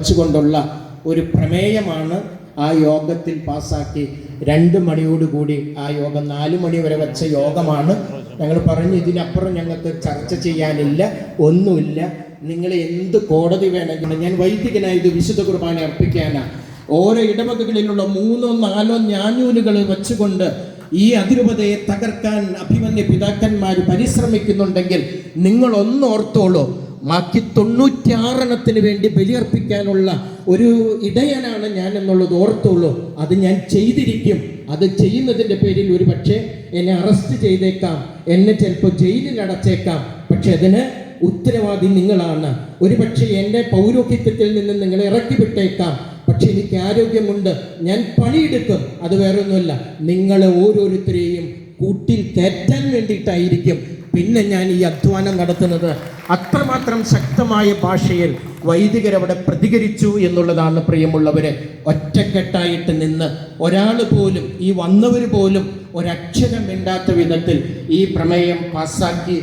വെച്ചുകൊണ്ടുള്ള ഒരു പ്രമേയമാണ് ആ യോഗത്തിൽ പാസാക്കി രണ്ട് മണിയോടുകൂടി ആ യോഗം നാല് മണി വരെ വെച്ച യോഗമാണ്. ഞങ്ങൾ പറഞ്ഞു ഇതിനപ്പുറം ഞങ്ങൾക്ക് ചർച്ച ചെയ്യാനില്ല ഒന്നുമില്ല. നിങ്ങൾ എന്ത് കോടതി വേണമെങ്കിലും ഞാൻ വൈദികനായി ഇത് വിശുദ്ധ കുർബാന അർപ്പിക്കാനാ. ഓരോ ഇടവകകളിലുള്ള മൂന്നോ നാലോ ഞാഞ്ഞൂലുകൾ വെച്ചുകൊണ്ട് ഈ അതിരൂപതയെ തകർക്കാൻ അഭിമന്യ പിതാക്കന്മാർ പരിശ്രമിക്കുന്നുണ്ടെങ്കിൽ നിങ്ങൾ ഒന്നോർത്തോളൂ ബാക്കി തൊണ്ണൂറ്റാറെണ്ണത്തിന് വേണ്ടി ബലിയർപ്പിക്കാനുള്ള ഒരു ഇടയനാണ് ഞാൻ എന്നുള്ളത് ഓർത്തുള്ളൂ അത് ഞാൻ ചെയ്തിരിക്കും. അത് ചെയ്യുന്നതിന്റെ പേരിൽ ഒരു പക്ഷേ എന്നെ അറസ്റ്റ് ചെയ്തേക്കാം. എന്നെ ചിലപ്പോൾ ജയിലിൽ അടച്ചേക്കാം. പക്ഷെ അതിന് ഉത്തരവാദി നിങ്ങളാണ്. ഒരു പക്ഷേ എന്റെ പൗരോഹിത്യത്തിൽ നിന്ന് നിങ്ങളെ ഇറക്കി വിട്ടേക്കാം. പക്ഷെ എനിക്ക് ആരോഗ്യമുണ്ട്. ഞാൻ പണിയെടുക്കും. അത് വേറൊന്നുമല്ല. നിങ്ങളെ ഓരോരുത്തരെയും കൂട്ടിൽ കയറ്റാൻ വേണ്ടിയിട്ടായിരിക്കും. പിന്നെ ഞാൻ ഈ അധ്വാനം നടത്തുന്നത്. അത്രമാത്രം ശക്തമായ ഭാഷയിൽ വൈദികരവിടെ പ്രതികരിച്ചു എന്നുള്ളതാണ് പ്രിയമുള്ളവരെ. ഒറ്റക്കെട്ടായിട്ട് നിന്ന് ഒരാൾ പോലും ഈ വന്നവർ പോലും ഒരക്ഷരം മിണ്ടാത്ത വിധത്തിൽ ഈ പ്രമേയം പാസ്സാക്കി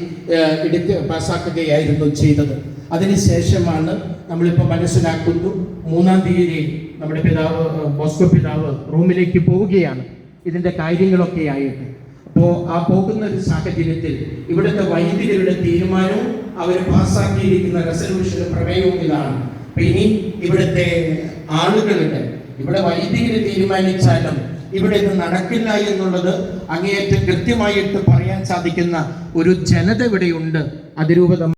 എടുക്ക പാസ്സാക്കുകയായിരുന്നു ചെയ്തത്. അതിനുശേഷമാണ് നമ്മളിപ്പോൾ മനസ്സിലാക്കുന്നു മൂന്നാം തീയതി നമ്മുടെ പിതാവ് ബോസ്കോ പിതാവ് റൂമിലേക്ക് പോവുകയാണ്. ഇതിന്റെ കാര്യങ്ങളൊക്കെ ആയിട്ട് അപ്പോൾ ആ പോകുന്ന ഒരു സാഹചര്യത്തിൽ ഇവിടുത്തെ വൈദികരുടെ തീരുമാനവും അവർ പാസ്സാക്കിയിരിക്കുന്ന റെസൊല്യൂഷൻ പ്രമേയവും ഇതാണ്. അപ്പൊ ഇനി ഇവിടുത്തെ ആളുകളുടെ ഇവിടെ വൈദികർ തീരുമാനിച്ചാലും ഇവിടെ ഇത് നടക്കില്ല എന്നുള്ളത് അങ്ങേയറ്റം കൃത്യമായിട്ട് പറയാൻ സാധിക്കുന്ന ഒരു ജനത ഇവിടെയുണ്ട്. അതിരൂപത